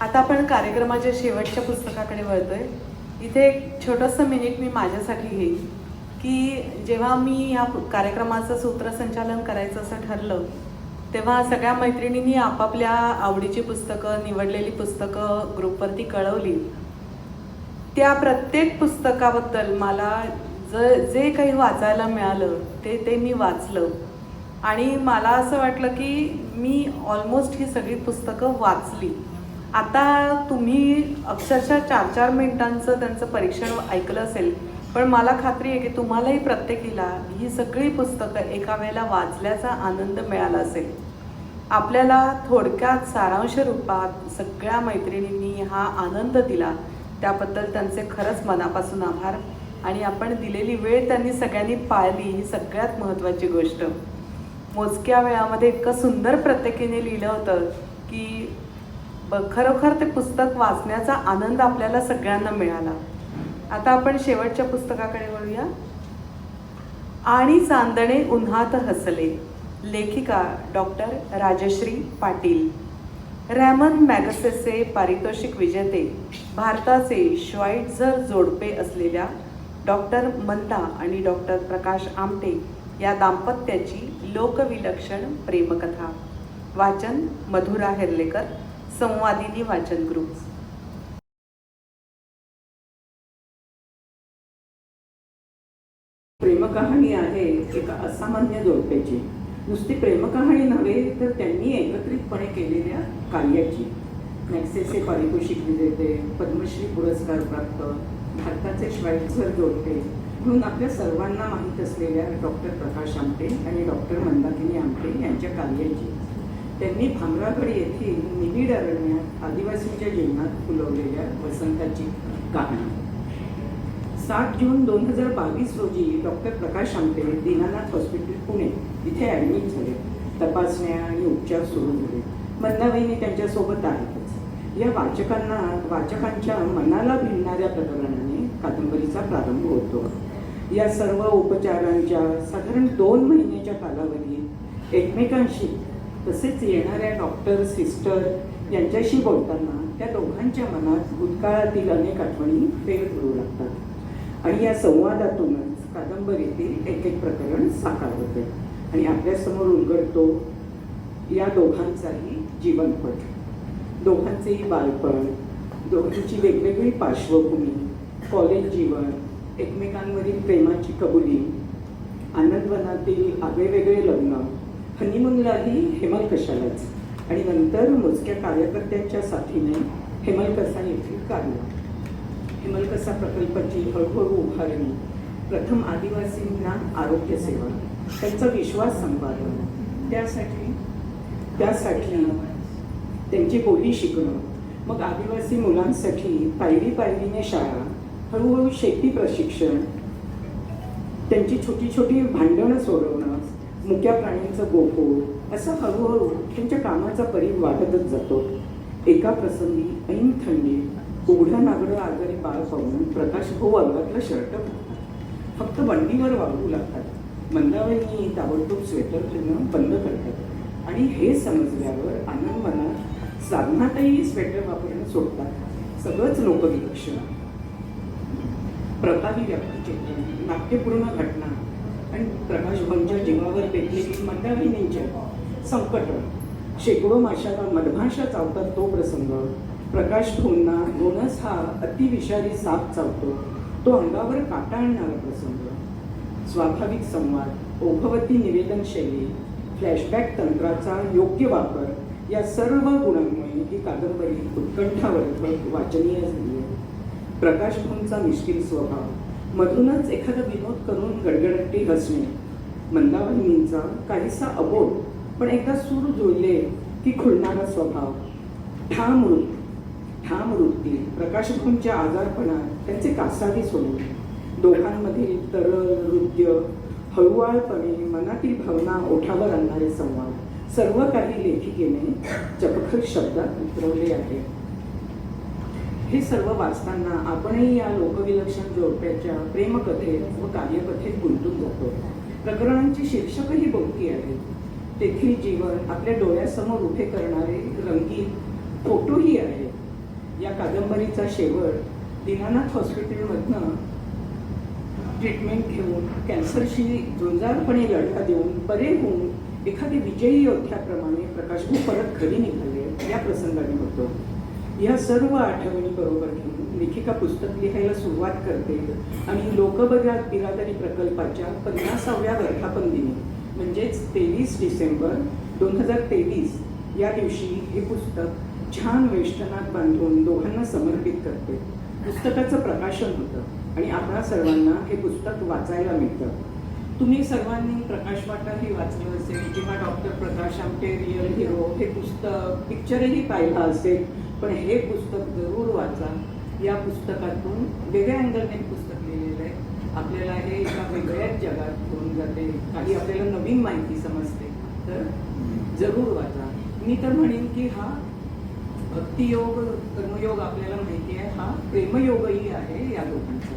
आता आपण कार्यक्रमाच्या शेवटच्या पुस्तकाकडे वळतोय. इथे एक छोटंसं मिनिट मी माझ्यासाठी घेईन की जेव्हा मी ह्या पु- कार्यक्रमाचं सूत्रसंचालन करायचं असं ठरलं तेव्हा सगळ्या मैत्रिणींनी आपापल्या आवडीची पुस्तकं निवडलेली पुस्तकं ग्रुपवरती कळवली. त्या प्रत्येक पुस्तकाबद्दल मला ज जे काही वाचायला मिळालं ते ते मी वाचलं. आणि मला असं वाटलं की मी ऑलमोस्ट ही सगळी पुस्तकं वाचली. आता तुम्ही अक्षरशः चार चार मिनिटांचं त्यांचं परीक्षण ऐकलं असेल पण मला खात्री आहे की तुम्हालाही प्रत्येकीला ही सगळी पुस्तकं एका वेळेला वाचल्याचा आनंद मिळाला असेल. आपल्याला थोडक्यात सारांश रूपात सगळ्या मैत्रिणींनी हा आनंद दिला. त्याबद्दल त्यांचे खरंच मनापासून आभार. आणि आपण दिलेली वेळ त्यांनी सगळ्यांनी पाळली ही सगळ्यात महत्त्वाची गोष्ट. मोजक्या वेळामध्ये इतकं सुंदर प्रत्येकीने लिहिलं होतं की ब- खरोखर ते पुस्तक वाचण्याचा आनंद आपल्याला सगळ्यांना मिळाला. आता आपण शेवटच्या पुस्तकाकडे वळूया. आणि चांदणे उन्हात हसले. लेखिका doctor Rajashree Patil. Ramon Magsaysay पारितोषिक विजेते भारताचे श्वाईट्झर जोडपे असलेल्या डॉक्टर मंदा आणि डॉक्टर प्रकाश आमटे या दाम्पत्याची लोकविलक्षण प्रेमकथा. वाचन मधुरा हेर्लेकर संवादिनी वाचन ग्रुप. प्रेमकहाणी आहे एका असामान्य जोडप्याची. नुसती प्रेमकहाणी नव्हे तर त्यांनी एकत्रितपणे केलेल्या कार्याची. मॅक्सेसे पारितोषिक विजेते पद्मश्री पुरस्कार प्राप्त भारताचे श्वाईझर जोडपे म्हणून आपल्या सर्वांना माहीत असलेल्या डॉक्टर प्रकाश आमटे आणि डॉक्टर मंदाकिनी आमटे यांच्या कार्याची. त्यांनी भामरागड येथील निबिड अरण्यात आदिवासींच्या जीवनात फुलवलेल्या वसंताची कहाणी. सात जून दोन हजार बावीस रोजी डॉक्टर प्रकाश आमटे दीनानाथ हॉस्पिटल पुणे इथे ॲडमिट झाले. तपासण्या आणि उपचार सुरू झाले. मंदाबाईंनी त्यांच्यासोबत आहेतच. या वाचकांना वाचकांच्या मनाला भिडणाऱ्या प्रकरणाने कादंबरीचा प्रारंभ होतो. या सर्व उपचारांच्या साधारण दोन महिन्याच्या कालावधीत एकमेकांशी तसेच येणाऱ्या डॉक्टर सिस्टर यांच्याशी बोलताना त्या दोघांच्या मनात भूतकाळातील अनेक आठवणी फेर करू लागतात. आणि या संवादातूनच कादंबरीतील एक एक प्रकरण साकार होते. आणि आपल्यासमोर उलगडतो या दोघांचाही जीवनपट दोघांचेही बालपण दोघांची वेगवेगळी पार्श्वभूमी कॉलेज जीवन एकमेकांवरील प्रेमाची कबुली आनंदवनातील आगळेवेगळे लग्न हनीमूनलाही हेमल कशालाच. आणि नंतर मोजक्या कार्यकर्त्यांच्या साथीने हेमलकसा येथील कार्य हेमलकसा प्रकल्पाची हळूहळू उभारणी प्रथम आदिवासींना आरोग्य सेवा त्यांचा विश्वास संपादन त्यासाठी त्यासाठी त्यांची बोली शिकणं मग आदिवासी मुलांसाठी पायरी पायरीने शाळा हळूहळू शेती प्रशिक्षण त्यांची छोटी छोटी भांडणं सोडवणं मुक्या प्राण्यांचं गोकुळ असं हळूहळू त्यांच्या कामाचा परीघ वाढतच जातो. एका प्रसंगी ऐन थंडी उघडं नागडं आजारी बाळ पाहून प्रकाश हो अंगातलं शर्ट घालतात फक्त बंडीवर वागू लागतात. मंदाबाईंनी ताबडतोब स्वेटर घेणं बंद करतात. आणि हे समजल्यावर आनंद मनात साधनातही स्वेटर वापरणं सोडतात. सगळंच लोकविलक्षण. प्रतापी व्यक्तिचित्रण नाट्यपूर्ण घटना आणि प्रकाश भाऊंच्या जीवावर पेटलेली मंदाबाईंच्या संकट. शेकडो माशाला मधमाशा चावतात तो प्रसंग. प्रकाश भाऊंना गोनस हा अतिविषारी साप चावतो. तो अंगावर काटा आणणारा प्रसंग. स्वाभाविक संवाद ओघवती निवेदन शैली फ्लॅशबॅक तंत्राचा योग्य वापर या सर्व गुणांमुळे ही कादंबरी उत्कंठावर्धक वाचनीय झाली आहे. प्रकाश भाऊंचा मिश्किल स्वभाव मधूनच एखादा विनोद करून गडगडट्टी हसणे काहीसा अबोध पण एकदा सूर जुळले की खुलणारा स्वभाव. ठाम वृत्ती ठाम वृत्ती प्रकाश भाऊंच्या आजारपणात त्यांचे कासावी सोडून. दोघांमधील तरल नृत्य हळुवाळपणे मनातील भावना ओठावर आणणारे संवाद. सर्व काही लेखिकेने चपखल शब्दात उतरवले आहे हे सर्व वाचताना आपणही या लोकविलक्षण जोडप्याच्या प्रेमकथेत व कार्यकथेत गुंतून जातो प्रकरणांची शीर्षकही बहुती आहेत तेथील जीवन आपल्या डोळ्यासमोर उभे करणारे रंगीत फोटोही आहेत या कादंबरीचा शेवट दीनानाथ हॉस्पिटलमधनं ट्रीटमेंट घेऊन कॅन्सरशी झुंजारपणे लढा देऊन बरे होऊन एखादे विजयी योद्ध्याप्रमाणे प्रकाशभाऊ परत घरी निघाले या प्रसंगाने होतो या सर्व आठवणी बरोबर घेऊन लेखिका पुस्तक लिहायला सुरुवात करते. आणि लोकबजात बिरादरी प्रकल्पाच्या पन्नासाव्या वर्धापन दिनी म्हणजेच तेवीस डिसेंबर दोन हजार तेवीस या दिवशी हे पुस्तक छान वेष्टनात बांधून दोघांना समर्पित करते. पुस्तकाचं प्रकाशन होतं आणि आपणा सर्वांना हे पुस्तक वाचायला मिळतं. तुम्ही सर्वांनी प्रकाश वाटाही वाचलं असेल किंवा doctor Prakash Amte real hero हे पुस्तक पिक्चरही पाहिलं असेल पण हे पुस्तक जरूर वाचा. या पुस्तकातून वेगळ्या अँगलने पुस्तक लिहिलेलं आहे. आपल्याला हे एका वेगळ्याच जगात घेऊन जाते. काही आपल्याला नवीन माहिती समजते. तर जरूर वाचा. मी तर म्हणेन की हा भक्तियोग कर्मयोग आपल्याला माहिती आहे. हा प्रेमयोगही आहे या लोकांचा.